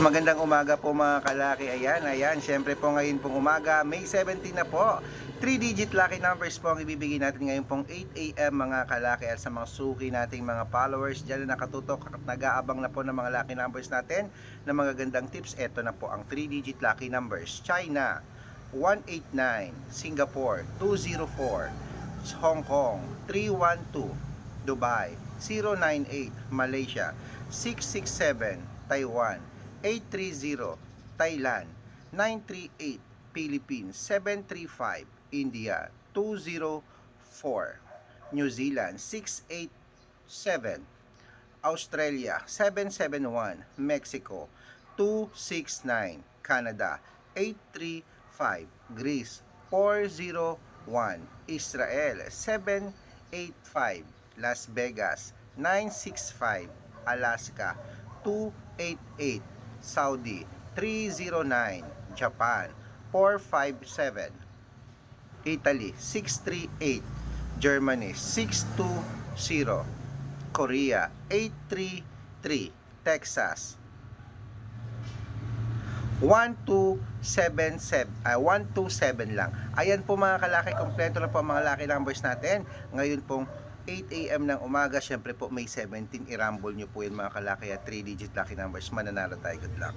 Magandang umaga po mga kalaki. Ayan, ayan. Siyempre po ngayon pong umaga, May 17 na po. 3-digit lucky numbers po ang ibibigay natin ngayon pong 8 a.m. mga kalaki at sa mga suki nating mga followers dyan na nakatutok at nag-aabang na po ng mga lucky numbers natin na mga gandang tips. Ito na po ang 3-digit lucky numbers. China, 189. Singapore, 204. Hong Kong, 312. Dubai, 098. Malaysia, 667. Taiwan, 830. Thailand, 938. Philippines, 735. India, 204. New Zealand, 687. Australia, 771. Mexico, 269. Canada, 835. Greece, 401. Israel, 785. Las Vegas, 965. Alaska, 288. Saudi, 309. Japan, 457. Italy, 638. Germany, 620. Korea, 833. Texas, 1277 ah 127 lang. Ayan po mga kalaki, kompleto na po mga lucky numbers natin. Ngayon pong 8 a.m. ng umaga, syempre po may 17 i-rumble nyo po yun mga kalaki at 3 digit lucky numbers. Mananalo tayo. Good luck.